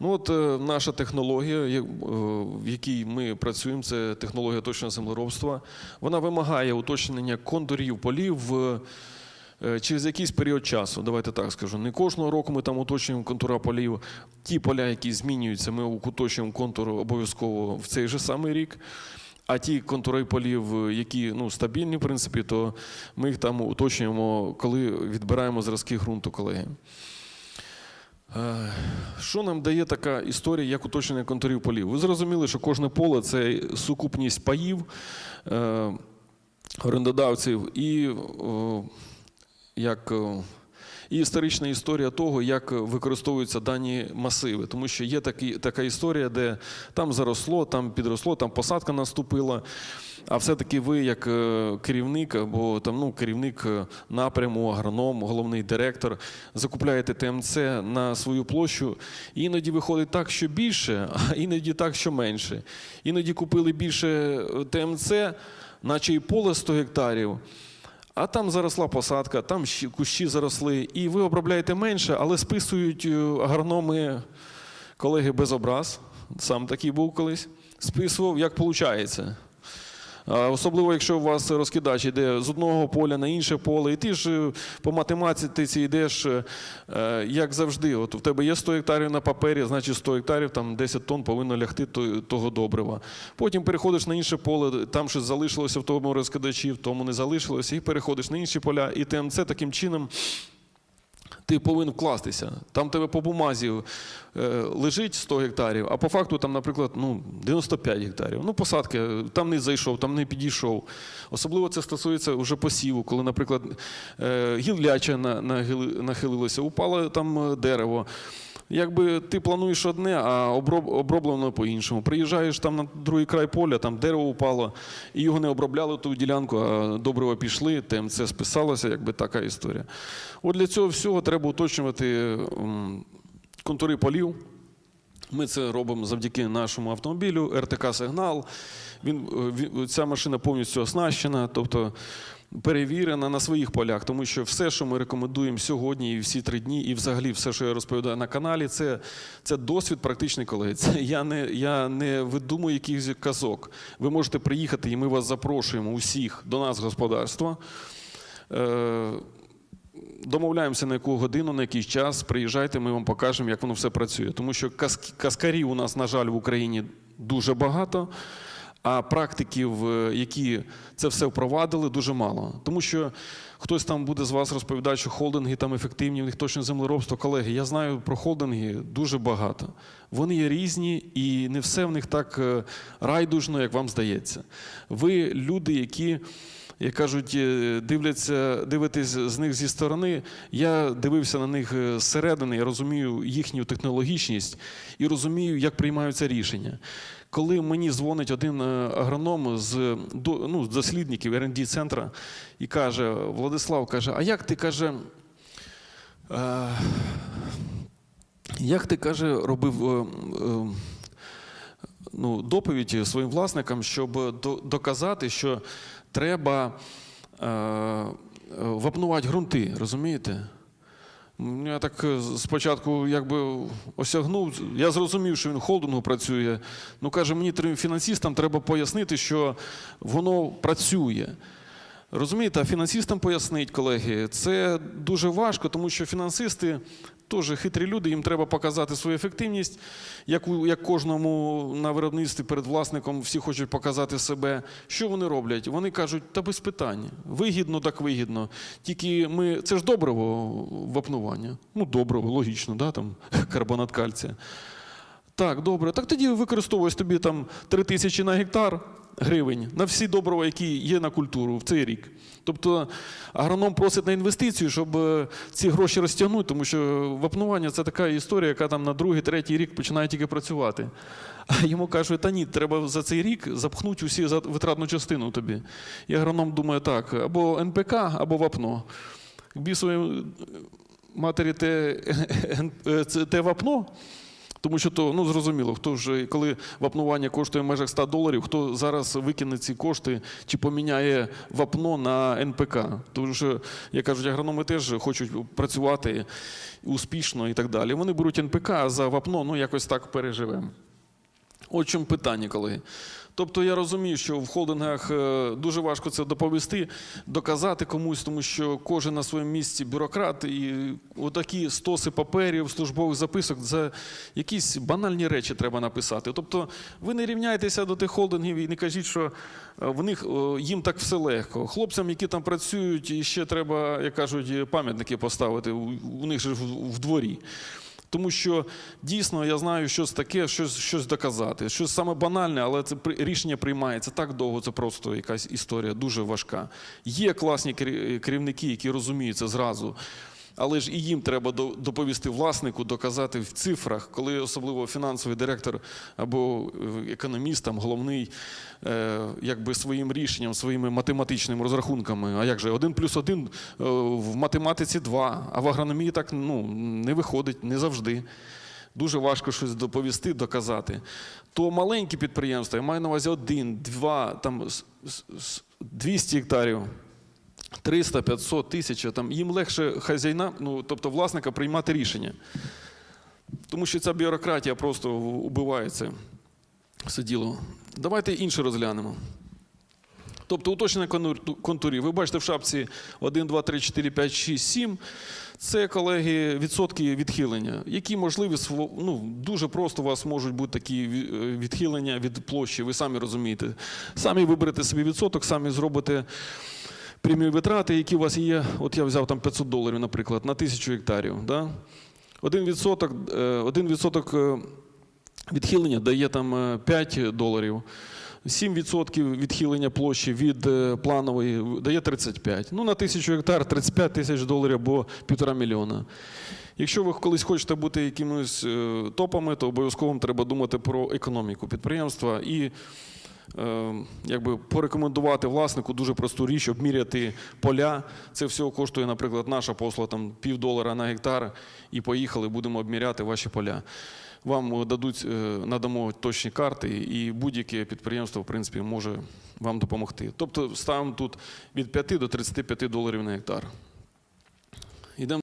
Ну от е, наша технологія, е, в якій ми працюємо, це технологія точного землеробства. Вона вимагає уточнення контурів полів е, через якийсь період часу. Давайте так скажу. Не кожного року ми там уточнюємо контура полів. Ті поля, які змінюються, ми уточнюємо контур обов'язково в цей же самий рік. А ті контури полів, які ну, стабільні, в принципі, то ми їх там уточнюємо, коли відбираємо зразки ґрунту, колеги. Е, Що нам дає така історія, як уточнення контурів полів? Ви зрозуміли, що кожне поле це сукупність паїв, е, орендодавців і, як, і історична історія того, як використовуються дані масиви. Тому що є такі, така історія, де там заросло, там підросло, там посадка наступила. А все-таки ви, як е, керівник або там, ну, керівник е, напряму, агроном, головний директор, закупляєте ТМЦ на свою площу. І іноді виходить так, що більше, а іноді так, що менше. Іноді купили більше е, ТМЦ, наче і поле 100 гектарів. А там заросла посадка, там кущі заросли, і ви обробляєте менше, але списують е, агрономи, колеги без образ. Сам такий був колись. Списував, як виходить. Особливо, якщо у вас розкидач йде з одного поля на інше поле, і ти ж е, по математиці йдеш, е, е, як завжди. От в тебе є 100 гектарів на папері, значить 100 гектарів, там 10 тонн повинно лягти того добрива. Потім переходиш на інше поле, там щось залишилося в тому розкидачі, в тому не залишилося, і переходиш на інші поля. І ТМЦ таким чином ти повинен вкластися. Там тебе по бумазі е, лежить 100 гектарів, а по факту там, наприклад, ну, 95 гектарів. Ну, посадки, там не зайшов, там не підійшов. Особливо це стосується вже посіву, коли, наприклад, е, гілляча нахилилося, упало там е, дерево. Якби ти плануєш одне, а оброблено по-іншому. Приїжджаєш там на другий край поля, там дерево упало, і його не обробляли ту ділянку, а добриво пішли, ТМЦ списалося, якби така історія. От для цього всього треба уточнювати контури полів. Ми це робимо завдяки нашому автомобілю, РТК Сигнал. Він, е, він- ця машина повністю оснащена, тобто перевірена на своїх полях, тому що все, що ми рекомендуємо сьогодні, і всі три дні, і взагалі все, що я розповідаю на каналі, це, це досвід практичний колеги. Це я не, я не видумую якихось казок. Ви можете приїхати, і ми вас запрошуємо усіх до нас в господарство. Е, Домовляємося на яку годину, на якийсь час. Приїжджайте, ми вам покажемо, як воно все працює. Тому що каскарів у нас, на жаль, в Україні дуже багато, а практиків, е, які це все впровадили, дуже мало. Тому що хтось там буде з вас розповідати, що холдинги там ефективні, в них точно землеробство. Колеги, я знаю про холдинги дуже багато. Вони є різні, і не все в них так е, райдужно, як вам здається. Ви люди, які як кажуть, е, дивляться, дивитесь з них зі сторони. Я дивився на них е, зсередини, я розумію їхню технологічність і розумію, як приймаються рішення. Коли мені дзвонить один е, агроном з ну, дослідників rd центра і каже: Владислав каже, а як ти каже, е, як ти каже, робив е, е, ну, доповідь своїм власникам, щоб до- доказати, що треба е, вапнувати ґрунти, розумієте? Я так е, спочатку якби осягнув, я зрозумів, що він холдингу працює. Ну каже, мені фінансистам треба пояснити, що воно працює. Розумієте, а фінансистам пояснить, колеги, це дуже важко, тому що фінансисти теж хитрі люди, їм треба показати свою ефективність. Як, у, як кожному на виробництві перед власником всі хочуть показати себе. Що вони роблять? Вони кажуть, та без питань. Вигідно, так вигідно. Тільки ми. Це ж добриво вапнування. Ну, добриво, логічно, да, там, карбонат кальція. Так, добре. Так тоді використовуєш тобі там 3 тисячі на гектар гривень на всі добрива, які є на культуру в цей рік. Тобто агроном просить на інвестицію, щоб е, ці гроші розтягнути, тому що вапнування це така історія, яка там на другий, третій рік починає тільки працювати. А йому кажуть, та ні, треба за цей рік запхнути усі витратну частину тобі. І агроном думає так: або НПК, або вапно. Бісової матері те, те вапно. Тому що то, ну зрозуміло, хто вже коли вапнування коштує в межах 100 доларів, хто зараз викине ці кошти чи поміняє вапно на НПК. Тому що, як кажуть, агрономи теж хочуть працювати успішно і так далі. Вони беруть НПК, а за вапно ну якось так переживемо. От чим питання, колеги. Тобто я розумію, що в холдингах е, дуже важко це доповісти, доказати комусь, тому що кожен на своєму місці бюрократ, і отакі стоси паперів, службових записок за якісь банальні речі треба написати. Тобто ви не рівняйтеся до тих холдингів і не кажіть, що е, в них е, їм так все легко. Хлопцям, які там працюють, і ще треба, як кажуть, пам'ятники поставити. У них в- в дворі. Тому що дійсно я знаю щось таке, щось, щось доказати. Щось саме банальне, але це рішення приймається так довго, це просто якась історія дуже важка. Є класні керів- керівники, які розуміються зразу. Але ж і їм треба доповісти власнику, доказати в цифрах, коли особливо фінансовий директор або е, економіст, там, головний, е, якби своїм рішенням, своїми математичними розрахунками. А як же один плюс один е, в математиці два, а в агрономії так ну, не виходить, не завжди. Дуже важко щось доповісти, доказати. То маленькі підприємства, я маю на увазі один, два, там с- с- с- 200 гектарів. 300, 500, 1000, там їм легше хазяйна, ну тобто власника приймати рішення. Тому що ця бюрократія просто убиває це все діло. Давайте інше розглянемо. Тобто уточнення контурів. Ви бачите в шапці 1, 2, 3, 4, 5, 6, 7. Це, колеги, відсотки відхилення, які можливі ну, дуже просто у вас можуть бути такі е, відхилення від площі, ви самі розумієте. Самі виберете собі відсоток, самі зробите прямі витрати, які у вас є. От я взяв там 500 доларів, наприклад, на тисячу гектарів. Да? Один відсоток, е, один відсоток е, відхилення дає там е, 5 доларів. 7% відхилення площі від е, планової дає 35. Ну, на тисячу гектар 35 тисяч доларів або півтора мільйона. Якщо ви колись хочете бути якимось е, топами, то обов'язково треба думати про економіку підприємства і е, якби порекомендувати власнику дуже просту річ, обміряти поля. Це всього коштує, наприклад, наша послуга там пів долара на гектар, і поїхали, будемо обміряти ваші поля. Вам е, дадуть, е, надамо точні карти, і будь-яке підприємство, в принципі, може вам допомогти. Тобто ставимо тут від 5 до 35 доларів на гектар. Йдемо